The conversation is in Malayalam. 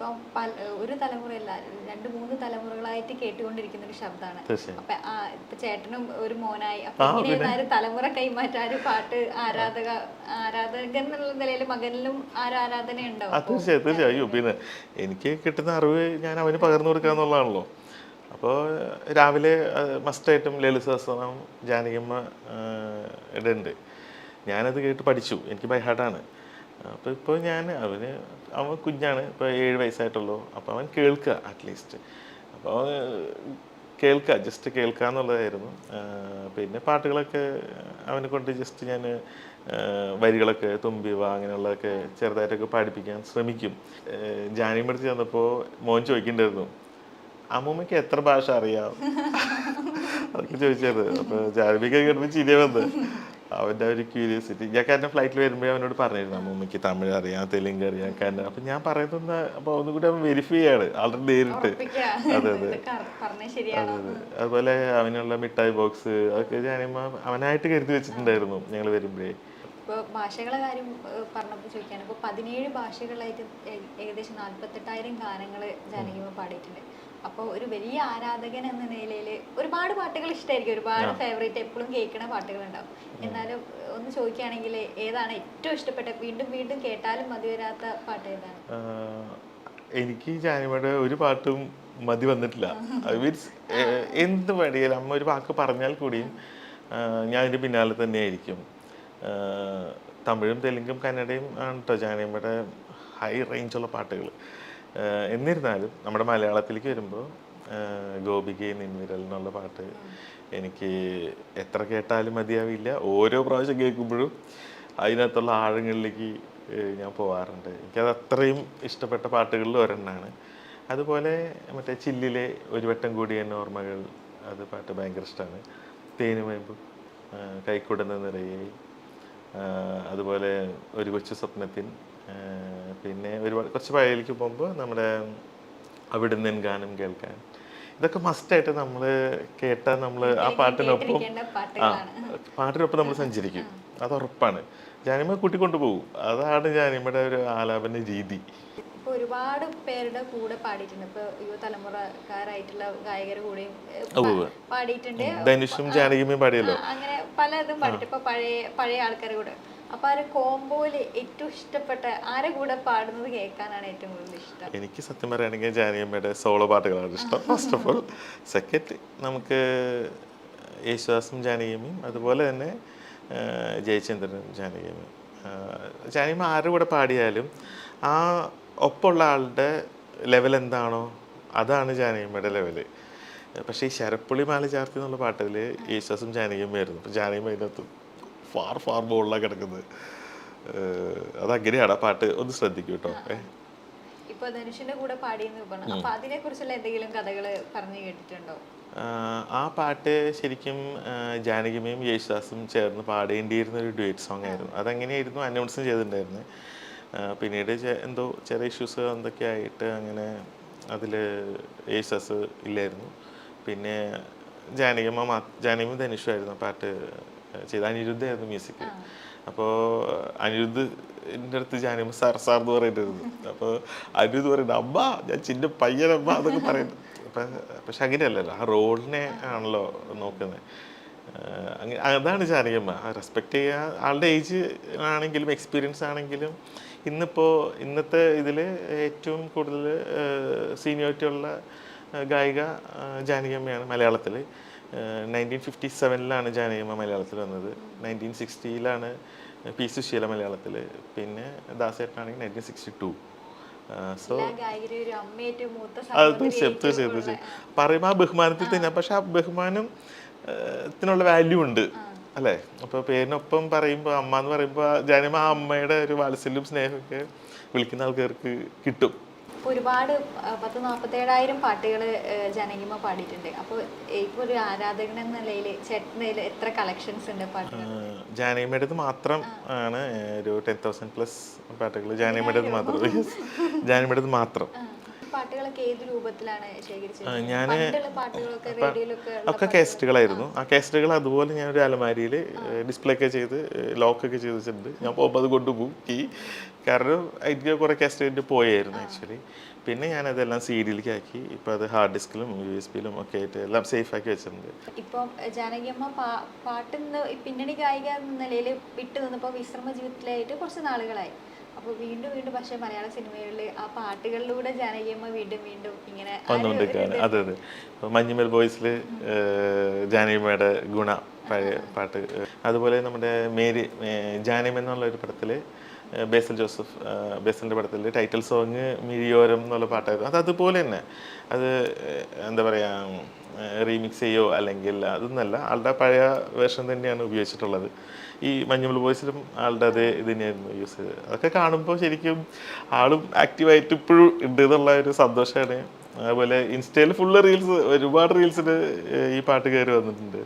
ഇപ്പൊ ഒരു തലമുറയല്ല രണ്ട് മൂന്ന് തലമുറകളായിട്ട് കേട്ടുകൊണ്ടിരിക്കുന്ന ഒരു ശബ്ദമാണ് അപ്പൊ ഇപ്പൊ ചേട്ടനും ഒരു മോനായി. അപ്പൊ ആ, ഇങ്ങനെ പിന്നെ. ഒരു തലമുറ കൈമാറ്റാൻ പാട്ട് ആരാധക ആരാധകൻ എന്നുള്ള നിലയിൽ മകനിലും ആ ആരാധന ഉണ്ടാവും തീർച്ചയായും തീർച്ചയായും. അയ്യോ പിന്നെ എനിക്ക് കിട്ടുന്ന അറിവ് ഞാൻ അവന് പകർന്നു കൊടുക്കുക എന്നുള്ളതാണല്ലോ. അപ്പോൾ രാവിലെ മസ്റ്റായിട്ടും ലളിത സഹസ്രം ജാനകിയമ്മ ഇടുണ്ട്. ഞാനത് കേട്ട് പഠിച്ചു. എനിക്ക് ബൈ ഹാർട്ടാണ് അപ്പോൾ ഇപ്പോൾ ഞാൻ അവന് അവൻ കുഞ്ഞാണ് ഇപ്പോൾ ഏഴ് വയസ്സായിട്ടുള്ളൂ. അപ്പോൾ അവൻ കേൾക്കുക അറ്റ്ലീസ്റ്റ് അപ്പോൾ അവൻ കേൾക്കുക ജസ്റ്റ് കേൾക്കുക എന്നുള്ളതായിരുന്നു. പിന്നെ പാട്ടുകളൊക്കെ അവനെ കൊണ്ട് ജസ്റ്റ് ഞാൻ വരികളൊക്കെ തുമ്പിവ അങ്ങനെയുള്ളതൊക്കെ ചെറുതായിട്ടൊക്കെ പാടിപ്പിക്കാൻ ശ്രമിക്കും. ജാനിമടുത്ത് ചെന്നപ്പോൾ മോൻ ചോദിക്കണ്ടായിരുന്നു അമ്മൂമ്മയ്ക്ക് എത്ര ഭാഷ അറിയാം? അതൊക്കെ ചോദിച്ചത് അപ്പോൾ ജാനിമിക്ക് കേട്ടപ്പോൾ ചിരിയ വന്ന്. അവന്റെ ഒരു ക്യൂരിയോസിറ്റി ഞാൻ കാരണം ഫ്ലൈറ്റിൽ വരുമ്പോൾ അവനോട് പറഞ്ഞിരുന്നു അമ്മൂമ്മയ്ക്ക് തമിഴ് അറിയാം തെലുങ്ക് അറിയാം കാരണം അപ്പം ഞാൻ പറയുന്ന അപ്പോൾ ഒന്നും കൂടി അവൻ വെരിഫൈ ചെയ്യാണ് ആൾറെഡി നേരിട്ട്. അതെ അതെ. അതെ അതെ. അതുപോലെ അവനുള്ള മിഠായി ബോക്സ് അതൊക്കെ ഞാനിമ്മ അവനായിട്ട് കരുതി വെച്ചിട്ടുണ്ടായിരുന്നു ഞങ്ങൾ വരുമ്പോഴേ. ഇപ്പൊ ഭാഷകളെ കാര്യം പറഞ്ഞപ്പോൾ ചോദിക്കുകയാണ് ഇപ്പോൾ പതിനേഴ് ഭാഷകളായിട്ട് ഏകദേശം നാൽപ്പത്തെട്ടായിരം ഗാനങ്ങൾ ജാനകിമ പാടിയിട്ടുണ്ട്. അപ്പോൾ ഒരു വലിയ ആരാധകൻ എന്ന നിലയിൽ ഒരുപാട് പാട്ടുകൾ ഇഷ്ടമായിരിക്കും ഒരുപാട് ഫേവറേറ്റ് എപ്പോഴും കേൾക്കുന്ന പാട്ടുകൾ ഉണ്ടാവും എന്നാലും ഒന്ന് ചോദിക്കുകയാണെങ്കിൽ ഏതാണ് ഏറ്റവും ഇഷ്ടപ്പെട്ട വീണ്ടും വീണ്ടും കേട്ടാലും മതി വരാത്ത പാട്ട് ഏതാണ്? എനിക്ക് ജാനിമയുടെ ഒരു പാട്ടും മതി വന്നിട്ടില്ല. മീൻസ് എന്ത് വേണ്ടിയാലും അമ്മ ഒരു വാക്ക് പറഞ്ഞാൽ കൂടിയും ഞാൻ അതിന്റെ പിന്നാലെ തന്നെയായിരിക്കും. ആയിരിക്കും തമിഴും തെലുങ്കും കന്നഡയും ആണ് കേട്ടോ ജാനിയമ്മയുടെ ഹൈ റേഞ്ചുള്ള പാട്ടുകൾ എന്നിരുന്നാലും നമ്മുടെ മലയാളത്തിലേക്ക് വരുമ്പോൾ ഗോപികയെ നിന്നിരൽ എന്നുള്ള പാട്ട് എനിക്ക് എത്ര കേട്ടാലും മതിയാവില്ല. ഓരോ പ്രാവശ്യം കേൾക്കുമ്പോഴും അതിനകത്തുള്ള ആഴങ്ങളിലേക്ക് ഞാൻ പോവാറുണ്ട്. എനിക്കത് അത്രയും ഇഷ്ടപ്പെട്ട പാട്ടുകളിൽ ഒരെണ്ണമാണ് അതുപോലെ മറ്റേ ചില്ലിലെ ഒരു വട്ടം കൂടി എന്നെ ഓർമ്മകൾ അത് പാട്ട് ഭയങ്കര ഇഷ്ടമാണ്. തേനുമയമ്പും കൈക്കുടന്ന നിറയെ അതുപോലെ ഒരു കൊച്ചു സ്വപ്നത്തിൻ പിന്നെ ഒരുപാട് കുറച്ച് പഴയയിലേക്ക് പോകുമ്പോൾ നമ്മുടെ അവിടുന്ന് ഗാനം കേൾക്കാൻ. ഇതൊക്കെ മസ്റ്റായിട്ട് നമ്മൾ കേട്ടാൽ നമ്മൾ ആ പാട്ടിനൊപ്പം ആ പാട്ടിനൊപ്പം നമ്മൾ സഞ്ചരിക്കും. അത് ഉറപ്പാണ്. ജാനിമ കൂട്ടിക്കൊണ്ടു പോകും അതാണ് ജാനിമയുടെ ഒരു ആലാപന രീതി. ഒരുപാട് പേരുടെ കൂടെ പാടിയിട്ടുണ്ട്. ഇപ്പൊ യുവതലമുറക്കാരായിട്ടുള്ള ഗായകരുടെ കൂടെയും പാടിയിട്ടുണ്ട്. ധനുഷും ജാനകിയും പാടിയല്ലോ. അങ്ങനെ പലതും പാടിയിട്ട് ഇപ്പൊ പഴയ പഴയ ആൾക്കാരുടെ കൂടെ. അപ്പൊ ആ ഒരു കോംബോയിൽ ഏറ്റവും ഇഷ്ടപ്പെട്ട ആരെ കൂടെ പാടുന്നത് കേൾക്കാനാണ് ഏറ്റവും കൂടുതൽ ഇഷ്ടം? എനിക്ക് സത്യം പറയുകയാണെങ്കിൽ ജാനിയമ്മയുടെ സോളോ പാട്ടുകളാണ് ഇഷ്ടം. ഫസ്റ്റ് ഓഫ് ഓൾ സെക്കൻഡ് നമുക്ക് യേശുദാസും ജാനകിയമ്മയും അതുപോലെ തന്നെ ജയചന്ദ്രനും ജാനകിയമ്മയും ജാനിയമ്മ ജാനകിയമ്മ ആരുടെ കൂടെ പാടിയാലും ആ ഒപ്പമുള്ള ആളുടെ ലെവൽ എന്താണോ അതാണ് ജാനകിയമ്മയുടെ ലെവൽ പക്ഷേ ഈ ശരപ്പുളി മാല ചാർത്തി എന്നുള്ള പാട്ടിൽ യേശുദാസും ജാനകിയമ്മയായിരുന്നു അപ്പോൾ ജാനകിയമ്മ അതിനകത്ത് ഫാർ ഫാർ മുകളിലാണ് കിടക്കുന്നത്. അതങ്ങനെയാണ് ആ പാട്ട്. ഒന്ന് ശ്രദ്ധിക്കൂ കേട്ടോ ഏഹ് ഇപ്പൊ ധനുഷിന്റെ കൂടെ പാടിയെന്ന് പറഞ്ഞു അപ്പൊ അതിനെ കുറിച്ചുള്ള എന്തെങ്കിലും കഥകൾ പറഞ്ഞു കേട്ടിട്ടുണ്ടോ? ആ പാട്ട് ശരിക്കും ജാനകിമയും യേശുദാസും ചേർന്ന് പാടേണ്ടിയിരുന്ന ഒരു ഡുവേറ്റ് സോങ് ആയിരുന്നു. അതങ്ങനെയായിരുന്നു അനൗൺസും ചെയ്തിട്ടുണ്ടായിരുന്നത് ആഹ് പിന്നീട് എന്തോ ചെറിയ ഇഷ്യൂസ് എന്തൊക്കെ ആയിട്ട് അങ്ങനെ അതിൽ യേശുദാസ് ഇല്ലായിരുന്നു. പിന്നെ ജാനകിമ മാ ജാനകിയും ധനുഷുമായിരുന്നു പാട്ട് ചെയ്ത അനിരുദ്ധായിരുന്നു മ്യൂസിക് അപ്പോൾ അനിരുദ്ധിന്റെ അടുത്ത് ജാനിമ സാർ സാർ എന്ന് പറയേണ്ടിരുന്നു അപ്പോൾ അനിരുദ്ധ് പറയുന്നത് അമ്മ ഞാൻ ചിന്റെ പയ്യനമ്മ എന്നൊക്കെ പറയുന്നത് അപ്പം പക്ഷെ അങ്ങനെയല്ലല്ലോ ആ റോളിനെ ആണല്ലോ നോക്കുന്നത് അങ്ങനെ അതാണ് ജാനകിയമ്മ റെസ്പെക്ട് ചെയ്യുക ആളുടെ ഏജ് ആണെങ്കിലും എക്സ്പീരിയൻസ് ആണെങ്കിലും ഇന്നിപ്പോൾ ഇന്നത്തെ ഇതിൽ ഏറ്റവും കൂടുതൽ സീനിയോറിറ്റി ഉള്ള ഗായിക ജാനകിയമ്മയാണ് മലയാളത്തിൽ നയന്റീൻ ഫിഫ്റ്റി സെവനിലാണ് ജാനകിമ മലയാളത്തിൽ വന്നത്. നയന്റീൻ സിക്സ്റ്റിയിലാണ് പി സുശീല മലയാളത്തിൽ. പിന്നെ ദാസേട്ടനാണെങ്കിൽ നയന്റീൻ സിക്സ്റ്റി ടു സോ അത് തീർച്ചയായും തീർച്ചയായും തീർച്ചയായും. പറയുമ്പോൾ ആ ബഹുമാനത്തിൽ തന്നെ പക്ഷെ ആ ബഹുമാനം ത്തിനുള്ള വാല്യൂ ഉണ്ട് അല്ലേ? അപ്പോൾ പേരിനൊപ്പം പറയുമ്പോൾ അമ്മ എന്ന് പറയുമ്പോൾ ജാനിമ ആ അമ്മയുടെ ഒരു വാത്സല്യം സ്നേഹമൊക്കെ വിളിക്കുന്ന ആൾക്കാർക്ക് കിട്ടും. ഇപ്പൊ ഒരുപാട് പത്ത് നാൽപ്പത്തേഴായിരം പാട്ടുകൾ ജനകിമ പാടിയിട്ടുണ്ട്. അപ്പോൾ ഇപ്പോൾ ഒരു ആരാധകൻ എന്ന നിലയിൽ ചേട്ടന്റെ എത്ര കളക്ഷൻസ് ഉണ്ട് പാട്ടുകൾ? ജാനകിമയുടെ മാത്രം ആണ്. ഒരു ടെൻ തൗസൻഡ് പ്ലസ് പാട്ടുകൾ ജാനകിമയുടെ മാത്രം. ജാനകിമയുടെ മാത്രം. പാട്ടുകളൊക്കെ ഏത് രൂപത്തിലാണ് ശേഖരിച്ചത്? ഞാൻ ഒക്കെ കാസറ്റുകളായിരുന്നു. ആ. കാസറ്റുകൾ അതുപോലെ ഞാൻ ഒരു അലമാരിയിൽ ഡിസ്പ്ലേ ഒക്കെ ചെയ്ത് ലോക്കൊക്കെ ചെയ്ത് വെച്ചിട്ടുണ്ട് ഞാൻ പോകുമ്പോൾ അത് കൊണ്ടുപോകും. കീ കാരണം എനിക്ക് കുറേ കാസറ്റ് പോയായിരുന്നു ആക്ച്വലി. പിന്നെ ഞാൻ അതെല്ലാം സി ഡിയിലേക്ക് ആക്കി ഇപ്പൊ അത് ഹാർഡ് ഡിസ്കിലും യു എസ് പിയിലും ഒക്കെ ആയിട്ട് എല്ലാം സേഫ് ആക്കി വെച്ചിട്ടുണ്ട്. ഇപ്പം ജാനകിയമ്മ പാട്ടിൽ പിന്നണി ഗായിക എന്ന നിലയിൽ വിട്ടു നിന്നപ്പോൾ വിശ്രമ ജീവിതത്തിലായിട്ട് കുറച്ച് നാളുകളായി. അപ്പോൾ വീണ്ടും വീണ്ടും പക്ഷേ മലയാള സിനിമകളിൽ ആ പാട്ടുകളിലൂടെ ജാനകിയമ്മ വീണ്ടും വീണ്ടും ഇങ്ങനെ വന്നുകൊണ്ടിരിക്കുകയാണ്. അതെ അതെ. മഞ്ഞുമൽ ബോയ്സിൽ ജാനകിയമ്മയുടെ ഗുണ പഴയ പാട്ട്. അതുപോലെ നമ്മുടെ മേരി ജാനകിയമ്മ എന്നുള്ള ഒരു പടത്തിൽ ബേസൽ ജോസഫ് ബേസലിന്റെ പടത്തിൽ ടൈറ്റിൽ സോങ് മിഴിയോരം എന്നുള്ള പാട്ടായിരുന്നു. അത് അതുപോലെ തന്നെ. അത് എന്താ പറയുക റീമിക്സ് ചെയ്യോ അല്ലെങ്കിൽ അതൊന്നല്ല ആളുടെ പഴയ വേർഷൻ തന്നെയാണ് ഉപയോഗിച്ചിട്ടുള്ളത്. ഈ മഞ്ഞുമൽ ബോയ്സിലും ആളുടെ അതേ തന്നെയായിരുന്നു യൂസ് ചെയ്തത്. അതൊക്കെ കാണുമ്പോൾ ശരിക്കും ആളും ആക്റ്റീവായിട്ട് ഇപ്പോഴും ഉണ്ട് എന്നുള്ള ഒരു സന്തോഷമാണ് അതുപോലെ ഇൻസ്റ്റയിൽ ഫുള്ള് റീൽസ് ഒരുപാട് റീൽസിൽ ഈ പാട്ട് കയറി വന്നിട്ടുണ്ട്.